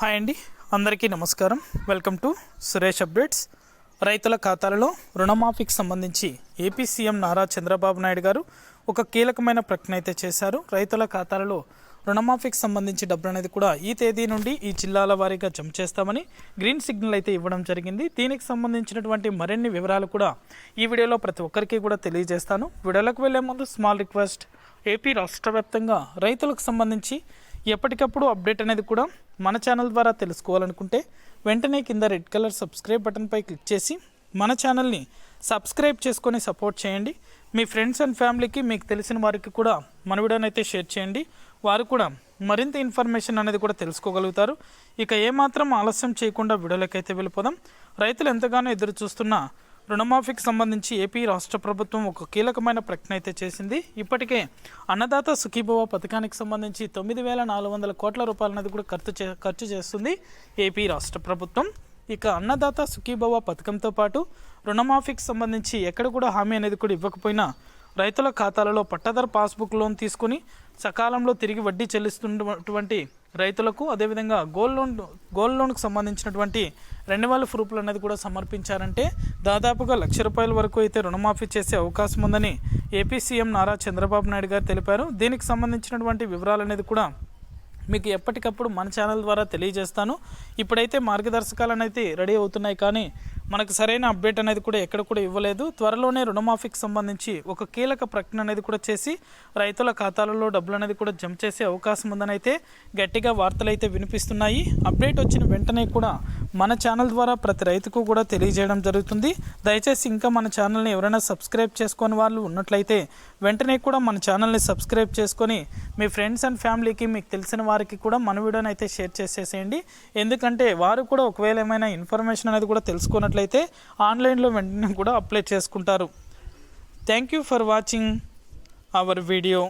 Hi అండి అందరికీ నమస్కారం. Welcome to Suresh updates. రైతుల ఖాతాలలో రుణమాఫీకి సంబంధించి ఏపీ సీఎం నారా చంద్రబాబు నాయుడు గారు ఒక కీలకమైన ప్రకటన అయితే చేశారు. రైతుల ఖాతాలలో రుణమాఫీకి సంబంధించి డబ్బులు అనేది కూడా ఈ తేదీ నుండి ఈ జిల్లాల వారీగా జమ చేస్తామని గ్రీన్ సిగ్నల్ అయితే ఇవ్వడం జరిగింది. దీనికి సంబంధించినటువంటి మరిన్ని వివరాలు కూడా ఈ వీడియోలో ప్రతి ఒక్కరికి కూడా తెలియజేస్తాను. వీడియోలకు వెళ్ళే ముందు స్మాల్ రిక్వెస్ట్ ఏపీ రాష్ట్ర వ్యాప్తంగా రైతులకు సంబంధించి ఎప్పటికప్పుడు అప్డేట్ అనేది కూడా మన ఛానల్ ద్వారా తెలుసుకోవాలనుకుంటే వెంటనే కింద రెడ్ కలర్ సబ్స్క్రైబ్ బటన్పై క్లిక్ చేసి మన ఛానల్ని సబ్స్క్రైబ్ చేసుకొని సపోర్ట్ చేయండి. మీ ఫ్రెండ్స్ అండ్ ఫ్యామిలీకి మీకు తెలిసిన వారికి కూడా మన వీడియోనైతే షేర్ చేయండి. వారు కూడా మరింత ఇన్ఫర్మేషన్ అనేది కూడా తెలుసుకోగలుగుతారు. ఇక ఏమాత్రం ఆలస్యం చేయకుండా వీడియోలకైతే వెళ్ళిపోదాం. రైతులు ఎంతగానో ఎదురు చూస్తున్న రుణమాఫీకి సంబంధించి ఏపీ రాష్ట్ర ప్రభుత్వం ఒక కీలకమైన ప్రకటన అయితే చేసింది. ఇప్పటికే అన్నదాత సుఖీభవ పథకానికి సంబంధించి తొమ్మిది వేల నాలుగు వందల కోట్ల రూపాయలు అనేది కూడా ఖర్చు చే ఖర్చు చేస్తుంది ఏపీ రాష్ట్ర ప్రభుత్వం. ఇక అన్నదాత సుఖీభవ పథకంతో పాటు రుణమాఫీకి సంబంధించి ఎక్కడ కూడా హామీ అనేది కూడా ఇవ్వకపోయినా రైతుల ఖాతాలలో పట్టాదారు పాస్బుక్ లోన్ తీసుకుని సకాలంలో తిరిగి వడ్డీ చెల్లిస్తున్నటువంటి రైతులకు అదేవిధంగా గోల్డ్ లోన్ గోల్డ్ లోన్కు సంబంధించినటువంటి రెన్యువల్ ప్రూఫ్లు అనేది కూడా సమర్పించారంటే దాదాపుగా లక్ష రూపాయల వరకు అయితే రుణమాఫీ చేసే అవకాశం ఉందని ఏపీ సీఎం నారా చంద్రబాబు నాయుడు గారు తెలిపారు. దీనికి సంబంధించినటువంటి వివరాలు అనేది కూడా మీకు ఎప్పటికప్పుడు మన ఛానల్ ద్వారా తెలియజేస్తాను. ఇప్పుడైతే మార్గదర్శకాలు అనేది రెడీ అవుతున్నాయి కానీ మనకు సరైన అప్డేట్ అనేది కూడా ఎక్కడ కూడా ఇవ్వలేదు. త్వరలోనే రుణమాఫీకి సంబంధించి ఒక కీలక ప్రకటన అనేది కూడా చేసి రైతుల ఖాతాలలో డబ్బులు అనేది కూడా జమ చేసే అవకాశం ఉందని అయితే గట్టిగా వార్తలు అయితే వినిపిస్తున్నాయి. అప్డేట్ వచ్చిన వెంటనే కూడా మన ఛానల్ ద్వారా ప్రతి రైతుకు కూడా తెలియజేయడం జరుగుతుంది. దయచేసి ఇంకా మన ఛానల్ని ఎవరైనా సబ్స్క్రైబ్ చేసుకొని వాళ్ళు ఉన్నట్లయితే వెంటనే కూడా మన ఛానల్ని సబ్స్క్రైబ్ చేసుకొని మీ ఫ్రెండ్స్ అండ్ ఫ్యామిలీకి మీకు తెలిసిన వారికి కూడా మన వీడియోని అయితే షేర్ చేసేసేయండి. ఎందుకంటే వారు కూడా ఒకవేళ ఏమైనా ఇన్ఫర్మేషన్ అనేది కూడా తెలుసుకున్నట్లయితే ఆన్లైన్లో వెంటనే కూడా అప్లై చేసుకుంటారు. Thank you for watching our video